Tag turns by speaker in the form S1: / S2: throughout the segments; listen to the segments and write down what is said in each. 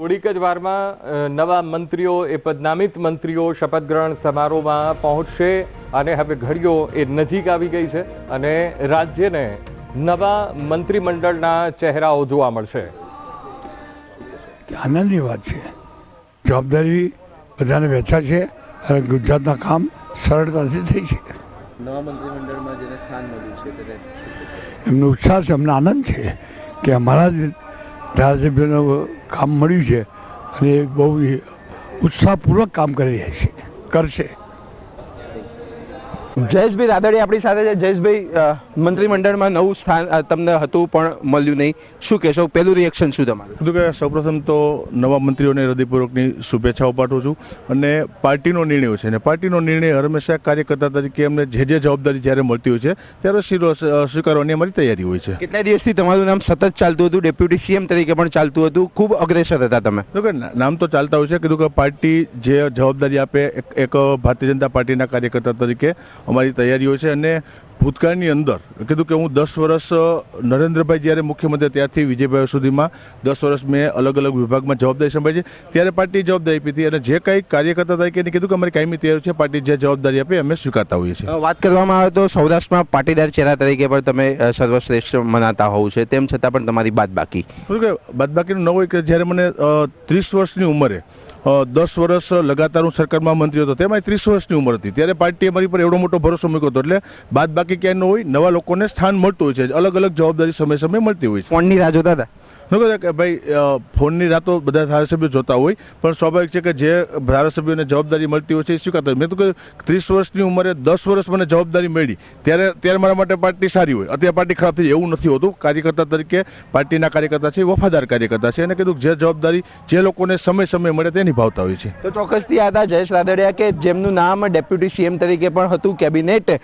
S1: થોડીક જ વારમાં નવા મંત્રીઓ એ પદનામિત મંત્રીઓ શપથ ગ્રહણ સમારોહમાં પહોંચશે અને હવે ઘડીઓ એ નજીક આવી ગઈ છે અને રાજ્યને નવા મંત્રીમંડળના ચહેરાઓ જોવા મળશે.
S2: આનંદની વાત છે. જવાબદારી બધાને વેચા છે અને ગુજરાતના કામ સરળતાથી થઈ છે
S3: નવા મંત્રીમંડળમાં જેને સ્થાન મળ્યું છે
S2: એમનો ઉત્સાહ છે એમને આનંદ છે કે અમારા જ ધારાસભ્યોનું કામ મળ્યું છે અને બહુ ઉત્સાહપૂર્વક કામ કરી રહ્યા છે કરશે.
S3: જયેશભાઈ રાદડી આપણી સાથે છે. જયેશભાઈ મંત્રીમંડળમાં નવું સ્થાન તમને હતું પણ મળ્યું નહીં. શું કહેશો? પહેલું રિએક્શન શું તમારું?
S4: કીધું કે સૌપ્રથમ તો નવા મંત્રીઓને હૃદયપૂર્વકની શુભેચ્છાઓ પાઠવું છું અને પાર્ટીનો નિર્ણય છે. અને પાર્ટીનો નિર્ણય હંમેશા કાર્યકર્તા તરીકે અમને જે જે જવાબદારી જ્યારે મળતી હોય છે ત્યારે શીરો- સ્વીકારવાની અમારી તૈયારી હોય છે.
S3: કેટલા દિવસથી તમારું નામ સતત ચાલતું હતું? ડેપ્યુટી સીએમ તરીકે પણ ચાલતું હતું. ખૂબ અગ્રેસર હતા તમે.
S4: નામ તો ચાલતા હોય છે. કીધું કે પાર્ટી જે જવાબદારી આપે એક ભારતીય જનતા પાર્ટીના કાર્યકર્તા તરીકે અમારી તૈયારીઓ છે અને ભૂતકાળની અંદર કીધું કે હું દસ વર્ષ નરેન્દ્રભાઈ જ્યારે મુખ્યમંત્રી ત્યારથી વિજયભાઈ સુધીમાં દસ વર્ષ મેં અલગ અલગ વિભાગમાં જવાબદારી સંભાળી છે. ત્યારે પાર્ટી જવાબદારી આપી હતી અને જે કંઈ કાર્યકર્તા તરીકે કીધું કે અમારી કાયમી તૈયારી છે પાર્ટી જે જવાબદારી આપે અમે સ્વીકારતા હોઈએ છીએ.
S3: વાત કરવામાં આવે તો સૌરાષ્ટ્રમાં પાટીદાર ચહેરા તરીકે પણ તમે સર્વશ્રેષ્ઠ મનાતા હોવ છે તેમ છતાં પણ તમારી બાદ બાકી
S4: શું કે બાદબાકીનું ન હોય કે જ્યારે મને ત્રીસ વર્ષની ઉંમરે દસ વર્ષ લગાતાર હું સરકારમાં મંત્રી હતો. તેમાં ત્રીસ વર્ષની ઉંમર હતી. ત્યારે પાર્ટીએ મારી પર એવડો મોટો ભરોસો મૂક્યો હતો. એટલે બાદ બાકી ક્યાંય ન હોય, નવા લોકોને સ્થાન મળતું હોય છે. અલગ અલગ જવાબદારી સમય સમય મળતી હોય છે.
S3: કોણની રાહ જોતા હતા?
S4: કહે કે ભાઈ ફોનની રાતો બધા ધારાસભ્યો જોતા હોય, પણ સ્વાભાવિક છે કે જે ધારાસભ્યોને જવાબદારી મળતી હોય છે, એ સ્વીકારતા મેં તો કહ્યું ત્રીસ વર્ષની ઉંમરે દસ વર્ષ મને જવાબદારી મળી, ત્યારે ત્યારે મારા માટે પાર્ટી સારી હોય. અત્યારે પાર્ટી ખરાબ થઈ એવું નથી હોતું. કાર્યકર્તા તરીકે પાર્ટીના કાર્યકર્તા છે વફાદાર કાર્યકર્તા છે. અને કીધું જે જવાબદારી જે લોકોને સમય સમય મળે તે નિભાવતા હોય છે.
S3: તો ચોક્કસથી આ હતા જયેશ રાદડિયા કે જેમનું નામ ડેપ્યુટી સીએમ તરીકે પણ હતું, કેબિનેટ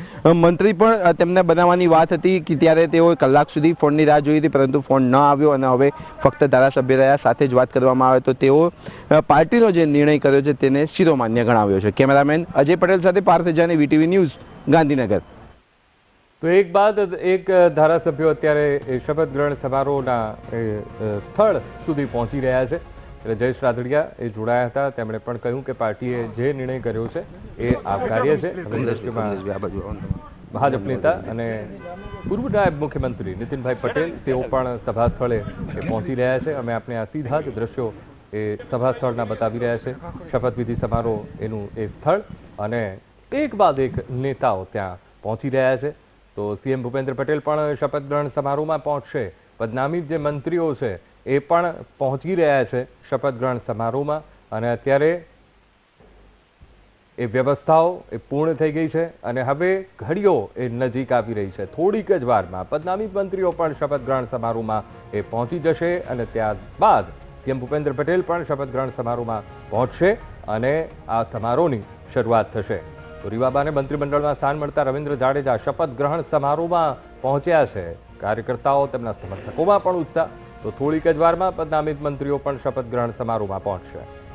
S3: મંત્રી પણ તેમને બનાવવાની વાત હતી કે ત્યારે તેઓ કલાક સુધી ફોનની રાહ જોઈ હતી, પરંતુ ફોન ન આવ્યો. અને હવે ફક્ત ધારાસભ્ય રહ્યા સાથે જ વાત કરવામાં આવે તો તેઓ પાર્ટીનો જે નિર્ણય કર્યો છે તેને શિરોમાન્ય ગણાવ્યો છે. કેમેરામેન અજય પટેલ સાથે પાર્થ જાની વીટીવી ન્યૂઝ ગાંધીનગર.
S1: તો એક બાદ એક ધારાસભ્યો અત્યારે શપથ ગ્રહણ સમારોહના સ્થળ સુધી પહોંચી રહ્યા છે. એટલે જયેશ રાદડિયા એ જોડાયા હતા. તેમણે પણ કહ્યું કે પાર્ટીએ જે નિર્ણય કર્યો છે એ આવકાર્ય છે. ભાજપ નેતા અને પૂર્વ નાયબ મુખ્યમંત્રી નીતિનભાઈ પટેલ, તેઓ પણ સભા સ્થળે પહોંચી રહ્યા છે. અમે આપણે આ સીધા જ દ્રશ્યો એ સભા સ્થળના બતાવી રહ્યા છે. શપથવિધિ સમારોહ એનું એ સ્થળ અને એક બાદ એક નેતાઓ ત્યાં પહોંચી રહ્યા છે. તો સીએમ ભૂપેન્દ્ર પટેલ પણ શપથ ગ્રહણ સમારોહમાં પહોંચશે. પદનામિત જે મંત્રીઓ છે એ પણ પહોંચી રહ્યા છે શપથ ગ્રહણ સમારોહમાં. અને અત્યારે એ વ્યવસ્થાઓ એ પૂર્ણ થઈ ગઈ છે અને હવે ઘડીઓ એ નજીક આવી રહી છે. થોડીક જ વારમાં પદનામિત મંત્રીઓ પણ શપથ ગ્રહણ સમારોહમાં એ પહોંચી જશે અને ત્યારબાદ સીએમ ભૂપેન્દ્ર પટેલ પણ શપથ ગ્રહણ સમારોહમાં પહોંચશે અને આ સમારોહની શરૂઆત થશે. તો રીવાબાને મંત્રીમંડળમાં સ્થાન મળતા રવિન્દ્ર જાડેજા શપથ ગ્રહણ સમારોહમાં પહોંચ્યા છે. કાર્યકર્તાઓ તેમના સમર્થકોમાં પણ ઉત્સાહ. તો થોડીક જ વારમાં પદનામિત મંત્રીઓ પણ શપથ ગ્રહણ સમારોહમાં પહોંચશે.